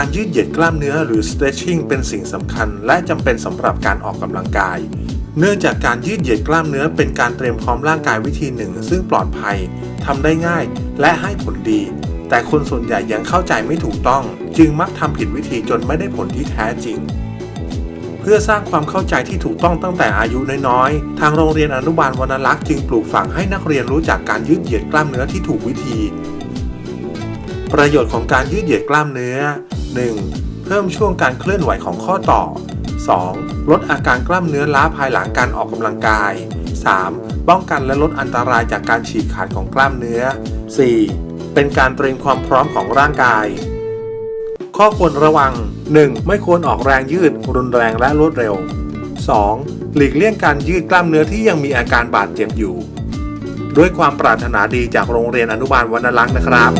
การยืดเยืดกล้ามเนื้อหรือ stretching เป็นสิ่งสำคัญ และจำเป็นสำหรับการออกกำลังกาย เนื่องจากการยืดเหยียดกล้ามเนื้อเป็นการเตรียมพร้อมร่างกายวิธีหนึ่ง ซึ่งปลอดภัยทำได้ง่าย และให้ผลดี แต่คนส่วนใหญ่ยังเข้าใจไม่ถูกต้อง จึงมักทำผิดวิธีจนไม่ได้ผลที่แท้จริง เพื่อสร้างความเข้าใจที่ถูกต้องตั้งแต่อายุน้อยๆ ทางโรงเรียนอนุบาลวรรณลักษณ์จึงปลูกฝังให้นักเรียนรู้จักการยืดเหยียดกล้ามเนื้อที่ถูกวิธี ประโยชน์ของการยืดเหยียดกล้ามเนื้อ 1. เพิ่มช่วงการเคลื่อนไหวของข้อต่อ 2. ลดอาการกล้ามเนื้อล้าภายหลังการออกกำลังกาย 3. ป้องกันและลดอันตรายจากการฉีกขาดของกล้ามเนื้อ 4. เป็นการเตรียมความพร้อมของร่างกาย ข้อควรระวัง 1. ไม่ควรออกแรงยืด รุนแรงและรวดเร็ว 2. หลีกเลี่ยงการยืดกล้ามเนื้อที่ยังมีอาการบาดเจ็บอยู่ ด้วยความปรารถนาดีจากโรงเรียนอนุบาลวรรณลักษณ์นะครับ